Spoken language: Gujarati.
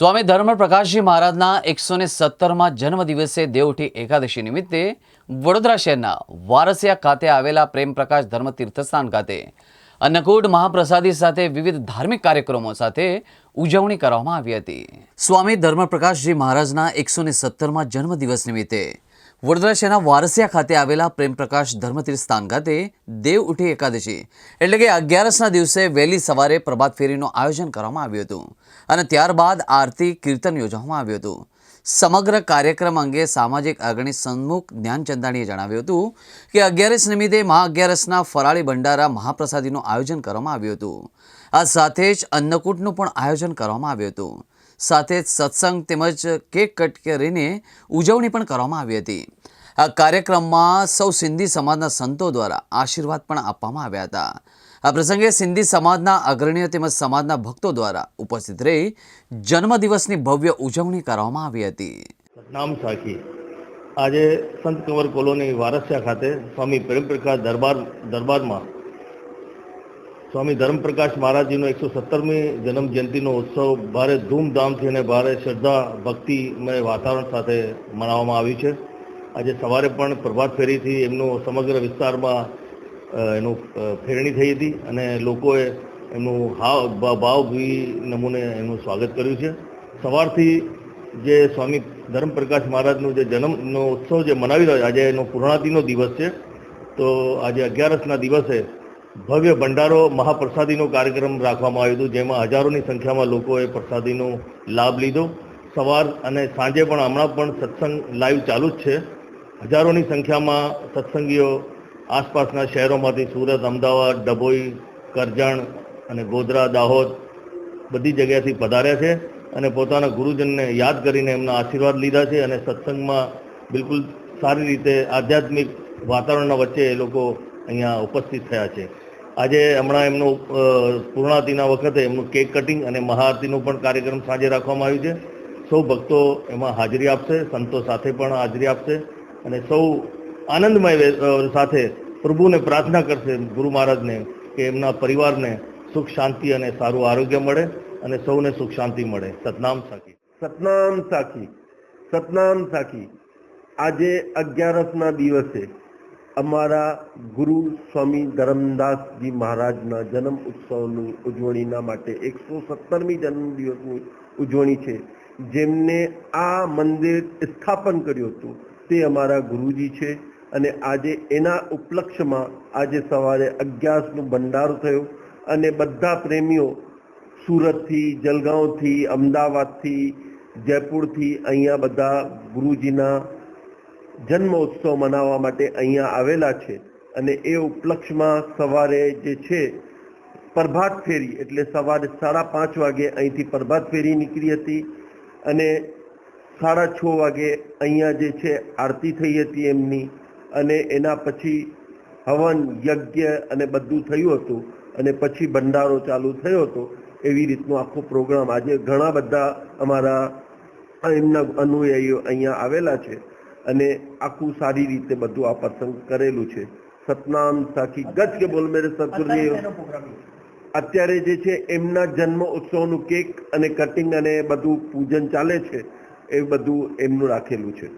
સ્વામી ધર્મ પ્રકાશજી મહારાજના એકસો ને સત્તરમાં જન્મદિવસે દેવઠી એકાદશી નિમિત્તે વડોદરા શહેરના વારસિયા ખાતે આવેલા પ્રેમ પ્રકાશ ધર્મ તીર્થસ્થાન ખાતે અન્નકૂટ મહાપ્રસાદી સાથે વિવિધ ધાર્મિક કાર્યક્રમો સાથે ઉજવણી કરવામાં આવી હતી. સ્વામી ધર્મપ્રકાશજી મહારાજના એકસો ને સત્તરમાં જન્મદિવસ નિમિત્તે વડોદરા વારસિયા ખાતે આવેલા પ્રેમ પ્રકાશ ધર્મતીર્થ સ્થાન ખાતે દેવ ઉઠી એકાદશી. એટલે કે અગિયારસના દિવસે વહેલી સવારે પ્રભાત ફેરીનું આયોજન કરવામાં આવ્યું હતું અને ત્યારબાદ આરતી, કીર્તન યોજવામાં આવ્યું હતું. સમગ્ર કાર્યક્રમ અંગે સામાજિક અગ્રણી સન્મુખ જ્ઞાનચંદાણીએ જણાવ્યું હતું કે અગિયારસ નિમિત્તે મહા અગિયારસના ફરાળી ભંડારા મહાપ્રસાદીનું આયોજન કરવામાં આવ્યું હતું. આ સાથે જ અન્નકૂટનું પણ આયોજન કરવામાં આવ્યું હતું. સાથે જ સત્સંગ તેમજ કેક કટ કરીને ઉજવણી પણ કરવામાં આવી હતી. આ કાર્યક્રમમાં સૌ સિંધી સમાજના સંતો દ્વારા આશીર્વાદ પણ આપવામાં આવ્યા હતા. આ પ્રસંગે સિંધી સમાજના અગ્રણીઓ તેમજ સમાજના ભક્તો દ્વારા ઉપસ્થિત રહી જન્મદિવસની ભવ્ય ઉજવણી કરવામાં આવી હતી. નામ સાખી. આજે સંત કંવર કોલોની વારસિયા ખાતે સ્વામી પ્રેમપ્રકાશ દરબાર દરબારમાં સ્વામી ધર્મપ્રકાશ મહારાજજીનો એકસો સત્તરમી જન્મ જયંતિનો ઉત્સવ ભારે ધૂમધામથી અને ભારે શ્રદ્ધા ભક્તિમય વાતાવરણ સાથે મનાવવામાં આવ્યું છે. આજે સવારે પણ પ્રભાત ફેરીથી એમનું સમગ્ર વિસ્તારમાં એનું ફેરણી થઈ હતી અને લોકોએ એમનું હાવ ભાવભી નમૂને એનું સ્વાગત કર્યું છે. સવારથી જે સ્વામી ધર્મપ્રકાશ મહારાજનું જે જન્મનો ઉત્સવ જે મનાવી રહ્યો આજે એનો પૂર્ણાતિનો દિવસ છે. તો આજે અગિયારસના દિવસે ભવ્ય ભંડારો મહાપ્રસાદીનો કાર્યક્રમ રાખવામાં આવ્યો હતો, જેમાં હજારોની સંખ્યામાં લોકોએ પ્રસાદીનો લાભ લીધો. સવાર અને સાંજે પણ હમણાં પણ સત્સંગ લાઈવ ચાલુ જ છે. હજારોની સંખ્યામાં સત્સંગીઓ આસપાસના શહેરોમાંથી સુરત, અમદાવાદ, ડભોઈ, કરજણ અને ગોધરા, દાહોદ બધી જગ્યાથી પધાર્યા છે અને પોતાના ગુરુજનને યાદ કરીને એમના આશીર્વાદ લીધા છે અને સત્સંગમાં બિલકુલ સારી રીતે આધ્યાત્મિક વાતાવરણના વચ્ચે એ લોકો અહીંયા ઉપસ્થિત થયા છે. આજે હમણાં એમનું પૂર્ણાતિના વખતે એમનું કેક કટિંગ અને મહાઆરતીનો પણ કાર્યક્રમ સાંજે રાખવામાં આવ્યું છે. સૌ ભક્તો એમાં હાજરી આપશે, સંતો સાથે પણ હાજરી આપશે અને સૌ આનંદમય સાથે પ્રભુને પ્રાર્થના કરશે ગુરુ મહારાજને કે એમના પરિવારને સુખ, શાંતિ અને સારું આરોગ્ય મળે અને સૌને સુખ, શાંતિ મળે. સતનામ સાખી. સતનામ સાખી. સતનામ સાખી. આજે અગિયારસના દિવસે અમારા ગુરુ સ્વામી ધરમદાસજી મહારાજના જન્મ ઉત્સવની ઉજવણીના માટે એકસો સત્તરમી જન્મદિવસની ઉજવણી છે. જેમને આ મંદિર સ્થાપન કર્યું હતું તે અમારા ગુરુજી છે અને આજે એના ઉપલક્ષમાં આજે સવારે અગિયારસનું ભંડારો થયો અને બધા પ્રેમીઓ સુરતથી, જલગાંવથી, અમદાવાદથી, જયપુરથી અહીંયા બધા ગુરુજીના જન્મ ઉત્સવ મનાવવા માટે અહીંયા આવેલા છે અને એ ઉપલક્ષમાં સવારે જે છે, પ્રભાત ફેરી, એટલે સવારે સાડા પાંચ વાગે અહીંથી પ્રભાત ફેરી નીકળી હતી અને સાડા છ વાગે અહીંયા જે છે, આરતી થઈ હતી એમની અને એના પછી હવન, યજ્ઞ અને બધું થયું હતું અને પછી ભંડારો ચાલુ થયો હતો. એવી રીતનો આખો પ્રોગ્રામ આજે ઘણા બધા અમારા એમના અનુયાયીઓ અહીંયા આવેલા છે. અને આખું સારી રીતે બધું આ પ્રસંગ કરેલું છે. સતનામ સાખી ગજ કે બોલ મેરે સતગુરુદેવ અત્યારે જે છે એમના જન્મ ઉત્સવનું કેક અને કટિંગ અને બધું પૂજન ચાલે છે એ બધું એમનું રાખેલું છે.